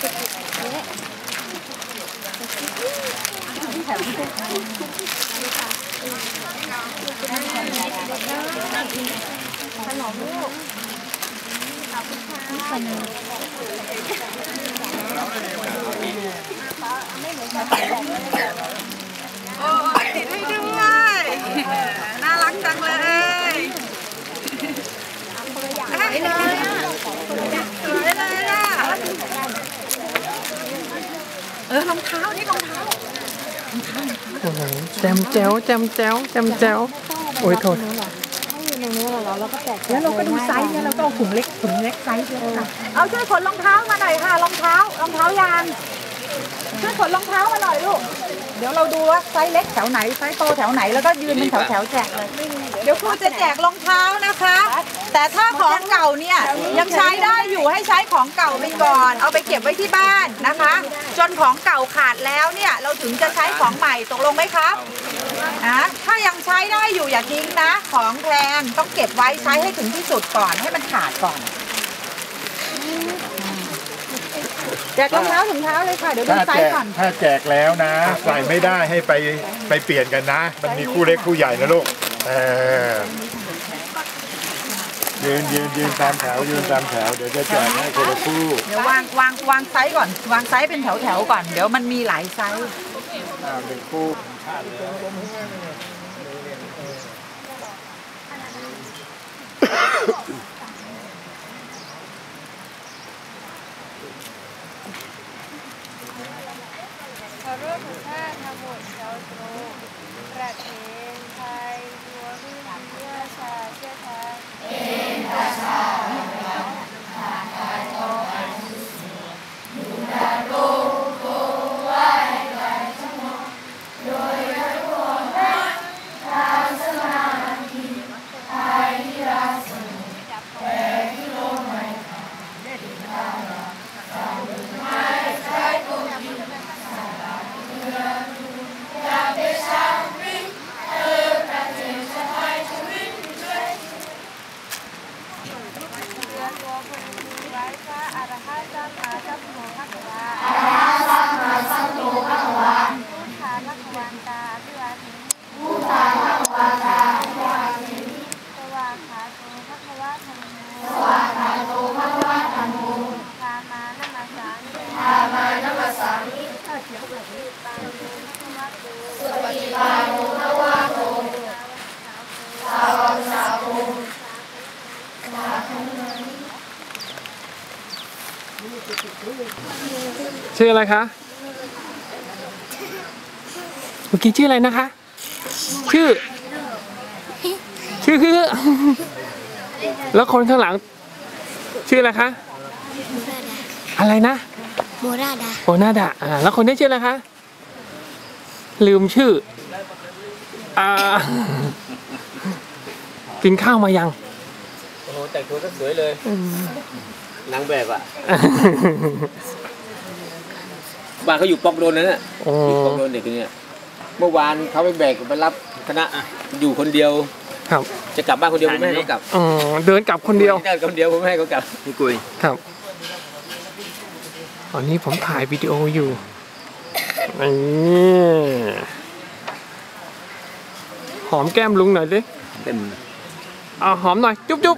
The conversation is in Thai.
Hãy subscribe cho ออรองเท้านี่รองเท้าโอ้โหแจมแจ๋วแจมแจ๋วแจมแจ๋วโอ้ยโทษแล้วเราก็ดูไซส์เนี่ยเราก็เอาถุงเล็กถุงเล็กไซส์เลยค่ะเอาช่วยขนรองเท้ามาหน่อยค่ะรองเท้ารองเท้ายางช่วยขนรองเท้ามาหน่อยลูกเดี๋ยวเราดูว่าไซส์เล็กแถวไหนไซส์โตแถวไหนแล้วก็ยืนเป็นแถวแถวๆแจกเลย เดี๋ยวครูจะแจกรองเท้านะคะ แต่ถ้าของเก่าเนี่ยยังใช้ได้อยู่ให้ใช้ของเก่าไปก่อน เอาไปเก็บไว้ที่บ้านนะคะ จนของเก่าขาดแล้วเนี่ยเราถึงจะใช้ของใหม่ตกลงไหมครับนะถ้ายังใช้ได้อยู่อย่าทิ้งนะ ของแพงต้องเก็บไว้ใช้ให้ถึงที่สุดก่อนให้มันขาดก่อนแจกรองเท้าถุงเท้าเลยค่ะเดี๋ยวดูไซส์ก่อนถ้าแจกแล้วนะ ใส่ไม่ได้ให้ไปไปเปลี่ยนกันนะ มันมีคู่เล็กคู่ใหญ่นะลูก เออยืนยืนยืนตามแถวยืนตามแถวเดี๋ยวจะแจกให้คนละคู่เดี๋ยววางวางวางไซส์ก่อน วางไซส์เป็นแถวแถวๆก่อน เดี๋ยวมันมีหลายไซส์อ่าหนึ่งคู่ ขอรูปถึงห้าทำหมดเชาตรูประเทศไทยตัวรุ่นเชื่อชาเชื่อชา เรือตัวคนมีไว้พระอร หันต์สัมมาสัมพุทธะวาอรหันต์สัมมาสัมพุทธะวาพุทธาภควันตาพิวาทิพุทธาภควันตาพิวาทิสวากขาโตภควะธรรมโมสวากขาโตภควะธรรมโมธามานัมสามิธามานัมสามิปาโตภควะโตสุปฏิปาโนภควะโตสาวกสาวก ชื่ออะไรคะ เมื่อกี้ชื่ออะไรนะคะ ชื่อ ชื่อคือ แล้วคนข้างหลัง ชื่ออะไรคะ อะไรนะ โมราดาโอนาดะอ่า แล้วคนนี้ชื่ออะไรคะ ลืมชื่อ อ่า กินข้าวมายังโอ้โห แต่งตัวก็สวยเลยนางแบบอะบ้านเขาอยู่ปอกโดนนั่นน่ะโอ้อยู่ปอกโดนเด็กคนเนี้ยเมื่อวานเขาไปแบกไปรับคณะอยู่คนเดียว ครับ จะกลับบ้านคนเดียวผมไม่ให้เขากลับอ๋อเดินกลับคนเดียวได้คนเดียวผมไม่ให้เขากลับพี่กุยครับตอนนี้ผมถ่ายวิดีโออยู่นี่หอมแก้มลุงหน่อยดิเต็ม เอาหอมหน่อยจุ๊